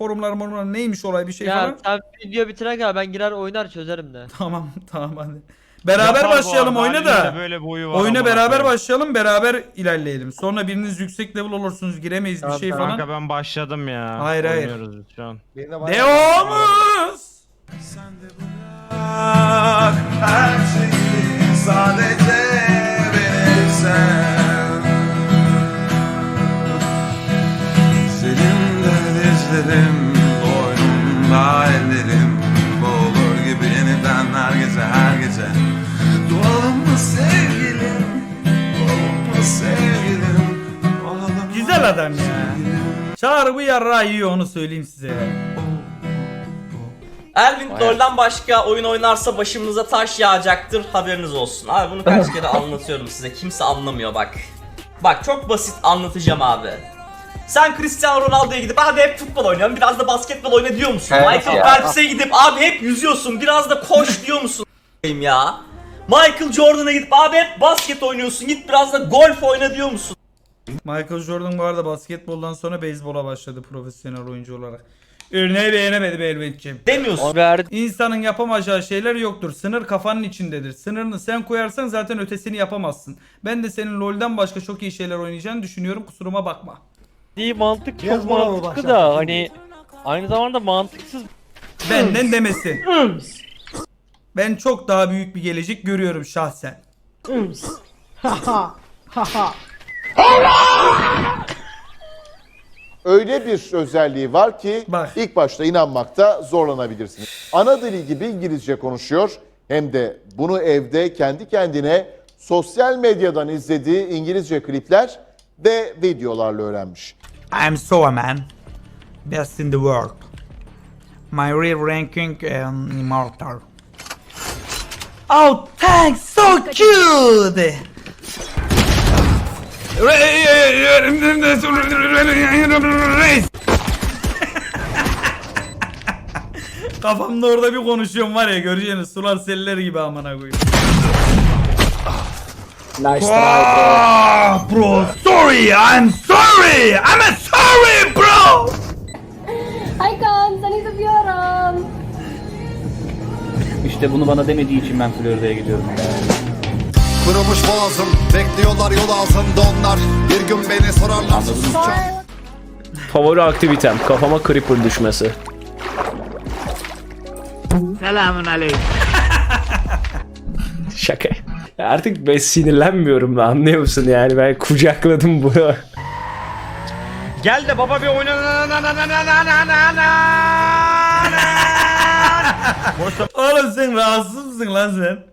Forumlar morumlar neymiş olay bir şey ya falan. sen video bitirene kadar ben girer oynar çözerim de. Tamam tamam hadi. Beraber Yapar başlayalım arada, oyuna da. Böyle boyu var Oyuna beraber koyayım. başlayalım beraber ilerleyelim. Sonra biriniz yüksek level olursunuz giremeyiz bir Tamam, şey falan. Kanka ben başladım ya. Hayır, hayır. Şu an. Devamız. Her şeyi sadece bu yarrağı yiyor onu söyleyeyim size. Elvin LoL'den başka oyun oynarsa başımıza taş yağacaktır haberiniz olsun. Abi bunu kaç kere anlatıyorum size kimse anlamıyor bak. Bak çok basit anlatacağım abi. Sen Cristiano Ronaldo'ya gidip abi hep futbol oynuyorum biraz da basketbol oyna diyor musun? Michael Phelps'e gidip abi hep yüzüyorsun biraz da koş diyor musun? ya. Michael Jordan'a gidip abi hep basket oynuyorsun git biraz da golf oyna diyor musun? Michael Jordan bu arada basketboldan sonra beyzbola başladı profesyonel oyuncu olarak. Örneği beğenemedim elbetçim. Demiyorsun. Ver İnsanın yapamayacağı şeyler yoktur. Sınır kafanın içindedir. Sınırını sen koyarsan zaten ötesini yapamazsın. Ben de senin LoL'den başka çok iyi şeyler oynayacağını düşünüyorum. Kusuruma bakma. değil mantık çok mı mantıklı başlattın? da hani aynı zamanda mantıksız Benden demesi. Ben çok daha büyük bir gelecek görüyorum şahsen. Haha. Haha. Öyle bir özelliği var ki Bak. ilk başta inanmakta zorlanabilirsiniz. Ana dili gibi İngilizce konuşuyor hem de bunu evde kendi kendine sosyal medyadan izlediği İngilizce klipler ve videolarla öğrenmiş. I'm so a man. Best in the world. My real ranking um, immortal. Oh, thanks, so cute. Kafamda orada bir konuşuyorum var ya göreceğiniz sular seller gibi amına koyayım. Nice Ah, bro, sorry, I'm sorry, I'm a sorry, bro. Hi Kaan, seni seviyorum. İşte bunu bana demediği için ben Florida'ya gidiyorum. Kurumuş boğazım Bekliyorlar yol altında onlar Bir gün beni sorarlar susacağım Favori aktivitem kafama creeper düşmesi. Selamun aleyküm. Şaka. Artık ben sinirlenmiyorum da anlıyor musun yani ben kucakladım bunu. Gel de baba bir oyna. Oğlum sen rahatsız mısın lan sen?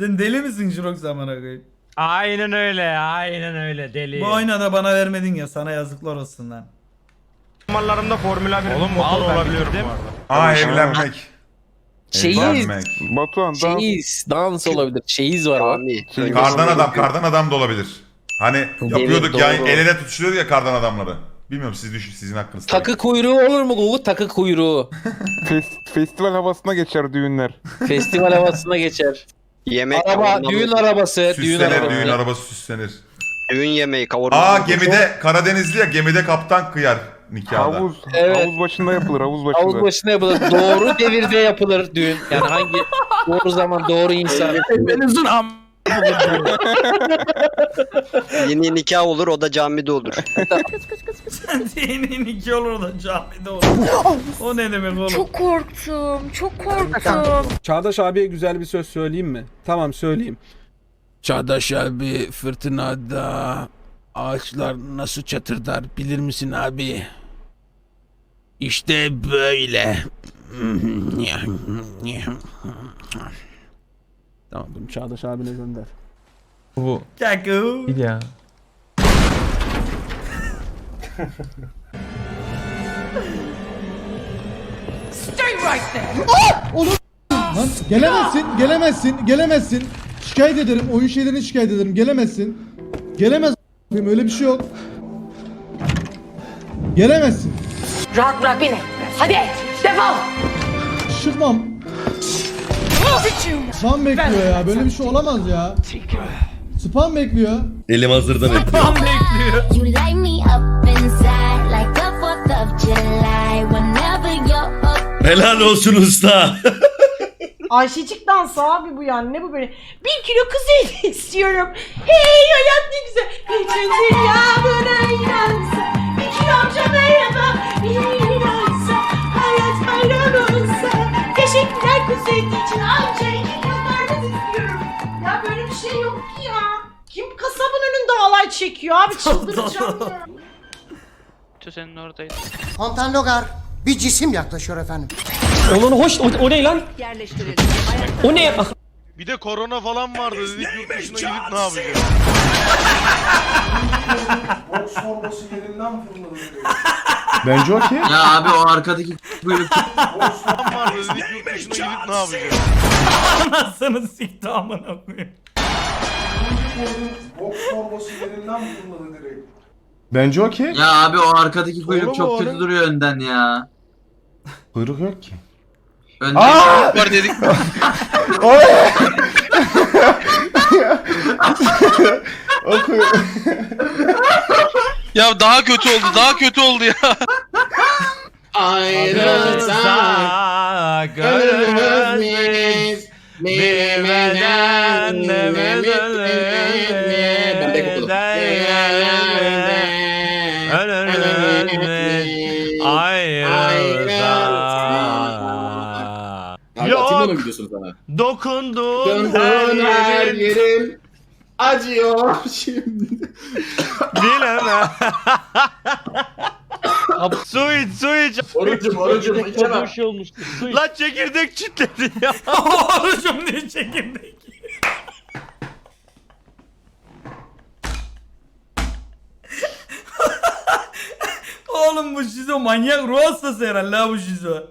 Sen deli misin Jirox amına koyayım? Aynen öyle aynen öyle deli. Bu oyuna da bana vermedin ya sana yazıklar olsun lan. Zamanlarımda Formula 1 Oğlum mal olabiliyorum bu arada. Aa evlenmek Şeyiz. Evlenmek Batuhan daha Şeyiz. Dans olabilir. Şeyiz var abi. Kardan adam kardan adam da olabilir Hani yapıyorduk ya doğru. el ele tutuşuyordu ya kardan adamları Bilmiyorum siz düşün sizin hakkınız tabii. Takı kuyruğu olur mu Gugu? Takı kuyruğu. fes- festival havasına geçer düğünler. Festival havasına geçer. Yemek Araba, kavurmalı. düğün arabası, düğün Süslenir arabası. düğün arabası süslenir Düğün yemeği kavurmalı. Aa gemide Karadenizli ya gemide kaptan kıyar nikahda Havuz, Evet. havuz başında yapılır havuz başında. Havuz başına yapılır. Doğru devirde yapılır düğün. Yani hangi doğru zaman, doğru insan. Yeni nikah olur o da camide olur. Senin iki olur da camide olur. o ne demek oğlum? Çok korktum, çok korktum. Çağdaş abiye güzel bir söz söyleyeyim mi? Tamam söyleyeyim. Çağdaş abi fırtınada ağaçlar nasıl çatırdar bilir misin abi? İşte böyle. Tamam bunu Çağdaş abine gönder. Kaku. Ya. Lan gelemezsin, gelemezsin, gelemezsin. Şikayet ederim, oyun şeylerini şikayet ederim. Gelemezsin. Gelemez a**ayım, öyle bir şey yok. Gelemezsin. Rahat bırak beni. Hadi, defol. Şırmam. Spam bekliyor ya. Böyle bir şey olamaz ya. Spam bekliyor. Elim hazırda Tam bekliyor. You light me up inside like the 4th of July. Whenever Helal olsun usta. Ayşecik dansı abi bu yani ne bu böyle? Bir kilo kız eti istiyorum. Hey hayat ne güzel. Bütün dünya buna inansın. İki amca merhaba. Bir Kız eti için. İki istiyorum. Ya böyle bir şey yok ki ya. Kim kasabın önünde alay çekiyor abi çıldıracağım ya. Senin oradaydı. Kontan Logar bir cisim yaklaşıyor efendim. Oğlum hoş o, o ne lan? O ne? Bir de korona falan vardı dedik yurt dışına gidip ne yapacağız? Bence okey. Ya abi o arkadaki kuyruk Falan vardı dedik yurt dışına gidip ne yapacağız? Anasını sikti amına koyayım. Bence okey. Ya abi o arkadaki kuyruk Oğlum, çok oğlum. kötü duruyor önden ya. Kuyruk yok ki. Önden Var dedik. O kuyruk. Ya daha kötü oldu. Daha kötü oldu ya. Ayrılsak ölürüz biz Bilmeden Ölürüz biz Ayrılsak Yok Dokundun her yerim Acıyor şimdi. Bilemem Su iç su iç Orucum orucum bir şey olmuştu. Su iç. Lan çekirdek çitledi ya Orucum diye çekirdek. Oğlum bu şizo manyak ruh hastası herhalde ha bu şizo.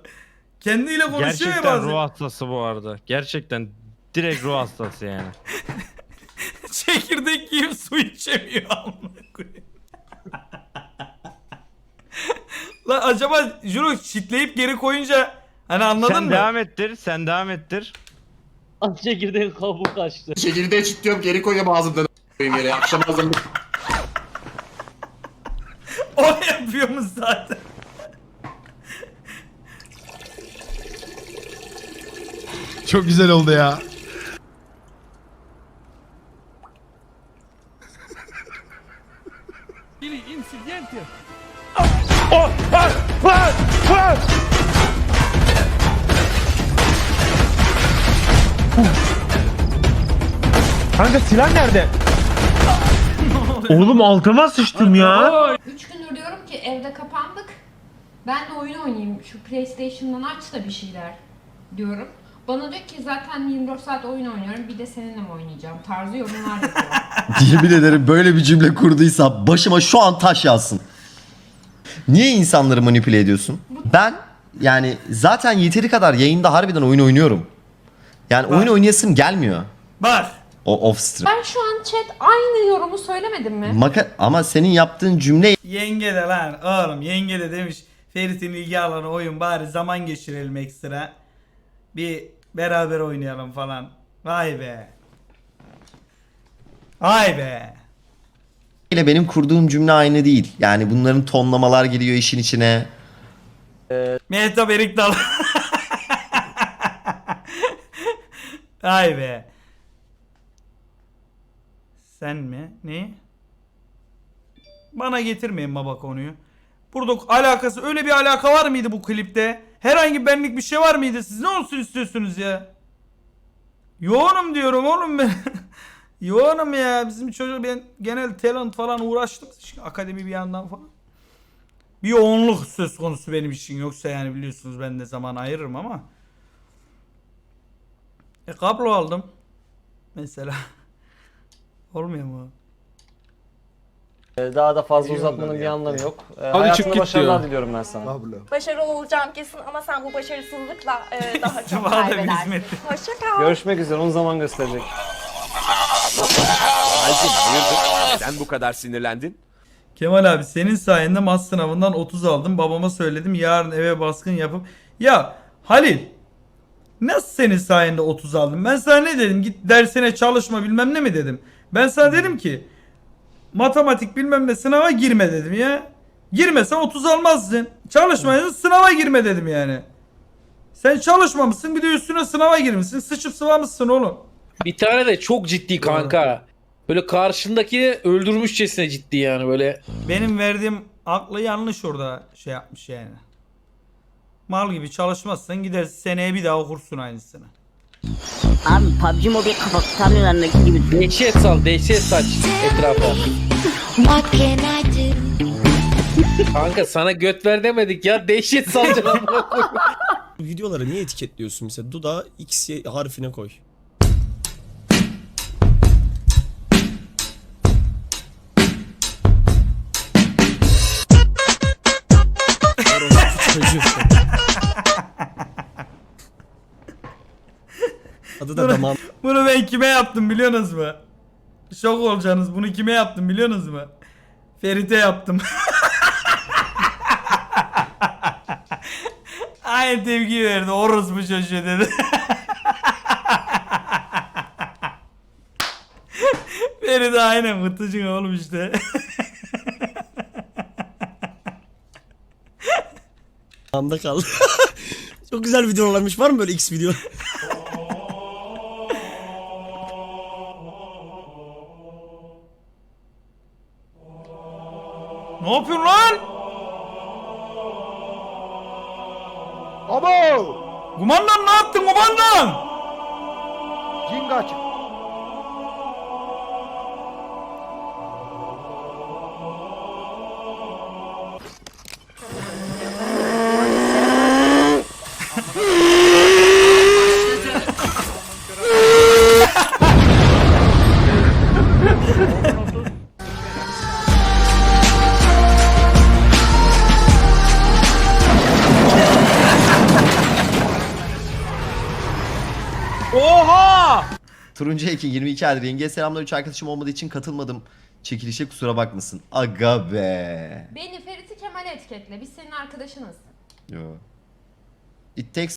Kendiyle konuşuyor ya Gerçekten bazen. ruh hastası bu arada. Gerçekten direkt ruh hastası yani. Çekirdek yiyip su içemiyor amına koyayım. Lan acaba Juro çitleyip geri koyunca hani anladın sen mı? devam ettir, sen devam ettir. Az çekirdeğin kabuğu kaçtı. Çekirdeği çitliyorum geri koyuyorum ağzımdan koyayım yere. Akşam hazırlık. O yapıyormuş zaten. Çok güzel oldu ya. Kanka silah nerede? Oğlum altıma sıçtım ya. 3 gündür diyorum ki evde kapandık. Ben de oyun oynayayım. Şu PlayStation'dan aç da bir şeyler diyorum. Bana diyor ki zaten 24 saat oyun oynuyorum. Bir de seninle mi oynayacağım? Tarzı yorumlar yapıyor. Yemin ederim böyle bir cümle kurduysa başıma şu an taş yazsın. Niye insanları manipüle ediyorsun? Ben yani zaten yeteri kadar yayında harbiden oyun oynuyorum. Yani oyun oynayasım gelmiyor. Bak. O off stream. ben şu an chat aynı yorumu söylemedim mi? Maka ama senin yaptığın cümle Yenge de lan oğlum yenge de demiş Ferit'in ilgi alanı oyun bari zaman geçirelim ekstra. Bir beraber oynayalım falan. Vay be. Vay be. ile benim kurduğum cümle aynı değil. Yani bunların tonlamalar giriyor işin içine. Mehtap Erik Dal. Vay be. Sen mi? Ne? Bana getirmeyin baba konuyu. Burada alakası öyle bir alaka var mıydı bu klipte? Herhangi bir benlik bir şey var mıydı? Siz ne olsun istiyorsunuz ya? Yoğunum diyorum oğlum ben. Yoğunum ya. Bizim çocuk ben genel talent falan uğraştım. Şimdi akademi bir yandan falan. Bir yoğunluk söz konusu benim için. Yoksa yani biliyorsunuz ben de zaman ayırırım ama. E kablo aldım. Mesela. Olmuyor mu? Daha da fazla uzatmanın bir anlamı yok. Ee, Hadi çık git başarılar diyor. diliyorum ben sana. Başarılı olacağım kesin ama sen bu başarısızlıkla e, daha çok Bana da bir kaybedersin. Hoşça kal. Görüşmek üzere. Onu zaman gösterecek. Sen bu kadar sinirlendin. Kemal abi senin sayende mas sınavından 30 aldım. Babama söyledim yarın eve baskın yapıp. Ya Halil nasıl senin sayende 30 aldım? Ben sana ne dedim? Git dersine çalışma bilmem ne mi dedim? Ben sana dedim ki matematik bilmem ne sınava girme dedim ya. Girmesen 30 almazdın. Çalışmayacaksın sınava girme dedim yani. Sen çalışmamışsın bir de üstüne sınava girmişsin. Sıçıp sıvamışsın oğlum. Bir tane de çok ciddi kanka. Böyle karşındaki öldürmüşçesine ciddi yani böyle. Benim verdiğim aklı yanlış orada şey yapmış yani. Mal gibi çalışmazsan gidersin seneye bir daha okursun aynısını. Abi PUBG Mobile kafa tutamıyorlarındaki gibi. Dehşet sal, dehşet saç etrafa. Kanka sana göt ver demedik ya. Dehşet salacağım. Videoları niye etiketliyorsun mesela? Duda X harfine koy. Adı da damağım. Bunu ben kime yaptım biliyorsunuz mu? Şok olacaksınız. Bunu kime yaptım biliyorsunuz mu? Ferit'e yaptım. Aynı tepki verdi. Orospu çocuğu dedi. Ferit aynen mıtıcın oğlum işte. Damağımda kaldı. Çok güzel videolarmış. Var mı böyle X video? ne yapıyorsun lan? Abo! Kumandan ne yaptın kumandan? Cingaç. Oha! Turuncu Ekin 22 aydır. Yengeye selamlar 3 arkadaşım olmadığı için katılmadım. Çekilişe kusura bakmasın. Aga be. Beni Ferit'i Kemal'e etiketle. Biz senin arkadaşınız. Yo. It takes